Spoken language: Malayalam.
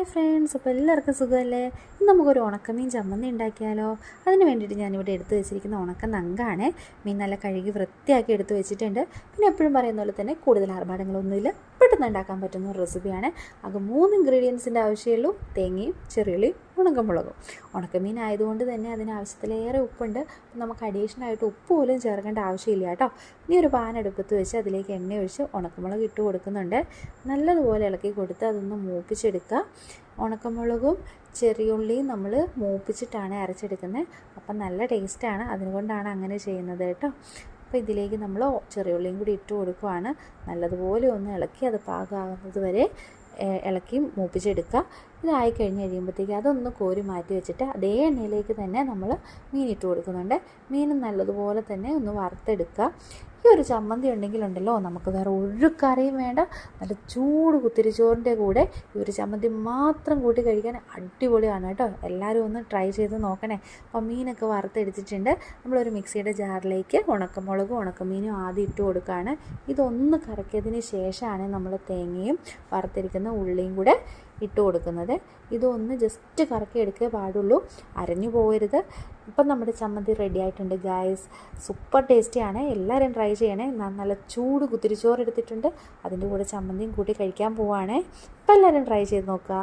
ഹായ് ഫ്രണ്ട്സ് അപ്പോൾ എല്ലാവർക്കും സുഖമല്ലേ? ഇന്ന് നമുക്കൊരു ഉണക്കമീൻ ചമ്മന്തി ഉണ്ടാക്കിയാലോ? അതിന് വേണ്ടിയിട്ട് ഞാനിവിടെ എടുത്തു വെച്ചിരിക്കുന്ന ഉണക്ക നങ്കാണ്. മീൻ നല്ല കഴുകി വൃത്തിയാക്കി എടുത്തു വെച്ചിട്ടുണ്ട്. പിന്നെ എപ്പോഴും പറയുന്ന പോലെ തന്നെ കൂടുതൽ ആർഭാടങ്ങളൊന്നുമില്ല. പെട്ടെന്ന് ഉണ്ടാക്കാൻ പറ്റുന്ന ഒരു റെസിപ്പിയാണ്. അത് മൂന്ന് ഇൻഗ്രീഡിയൻസിന്റെ ആവശ്യമുള്ളൂ തേങ്ങയും ചെറിയുള്ളിയും ഉണക്കമുളകും. ഉണക്കമീൻ ആയതുകൊണ്ട് തന്നെ അതിന് ആവശ്യത്തിലേറെ ഉപ്പുണ്ട്. നമുക്ക് അഡീഷണൽ ആയിട്ട് ഉപ്പ് പോലും ചേർക്കേണ്ട ആവശ്യമില്ല കേട്ടോ. ഇനി ഒരു പാൻ അടുപ്പത്ത് വെച്ച് അതിലേക്ക് എണ്ണ ഒഴിച്ച് ഉണക്കമുളക് ഇട്ട് കൊടുക്കുന്നുണ്ട്. നല്ലതുപോലെ ഇളക്കി കൊടുത്ത് അതൊന്ന് മൂപ്പിച്ചെടുക്കുക. ഉണക്കമുളകും ചെറിയുള്ളിയും നമ്മൾ മൂപ്പിച്ചിട്ടാണ് അരച്ചെടുക്കുന്നത്. അപ്പം നല്ല ടേസ്റ്റാണ്. അതുകൊണ്ടാണ് അങ്ങനെ ചെയ്യുന്നത് കേട്ടോ. അപ്പോൾ ഇതിലേക്ക് നമ്മൾ ചെറിയുള്ളിയും കൂടി ഇട്ട് കൊടുക്കുവാണ്. നല്ലതുപോലെ ഒന്ന് ഇളക്കി അത് പാകമാകുന്നത് വരെ ഇളക്കി മൂപ്പിച്ചെടുക്കുക. ഇതായി കഴിഞ്ഞ് കഴിയുമ്പോഴത്തേക്ക് അതൊന്ന് കോരി മാറ്റി വെച്ചിട്ട് അതേ എണ്ണയിലേക്ക് തന്നെ നമ്മൾ മീൻ ഇട്ട് കൊടുക്കുന്നുണ്ട്. മീൻ നല്ലതുപോലെ തന്നെ ഒന്ന് വറുത്തെടുക്കുക. ഈ ഒരു ചമ്മന്തി ഉണ്ടെങ്കിലുണ്ടല്ലോ നമുക്ക് വേറെ ഒരു കറിയും വേണ്ട. നല്ല ചൂട് കുത്തിരിച്ചോറിന്റെ കൂടെ ഈ ഒരു ചമ്മന്തി മാത്രം കൂട്ടി കഴിക്കാൻ അടിപൊളിയാണ് കേട്ടോ. എല്ലാവരും ഒന്ന് ട്രൈ ചെയ്ത് നോക്കണേ. അപ്പോൾ മീനൊക്കെ വറുത്തെടുത്തിട്ടുണ്ട്. നമ്മളൊരു മിക്സിയുടെ ജാറിലേക്ക് ഉണക്കമുളകും ഉണക്കമീനും ആദ്യം ഇട്ട് കൊടുക്കുകയാണ്. ഇതൊന്ന് കറക്കിയതിന് ശേഷമാണ് നമ്മൾ തേങ്ങയും വറുത്തിരിക്കുന്ന ഉള്ളിയും കൂടെ കൊടുക്കുന്നത്. ഇതൊന്ന് ജസ്റ്റ് കറക്കി എടുക്കേ പാടുള്ളൂ. അരഞ്ഞു പോകരുത് ഇപ്പം നമ്മുടെ ചമ്മന്തി റെഡി ആയിട്ടുണ്ട് ഗായ്സ് സൂപ്പർ ടേസ്റ്റിയാണ് എല്ലാവരും ട്രൈ ചെയ്യണേ. ഞാൻ നല്ല ചൂട് കുത്തിരിച്ചോറ് എടുത്തിട്ടുണ്ട് അതിന്റെ കൂടെ ചമ്മന്തിയും കൂട്ടി കഴിക്കാൻ പോവാണേ. അപ്പം എല്ലാവരും ട്രൈ ചെയ്ത് നോക്കുക.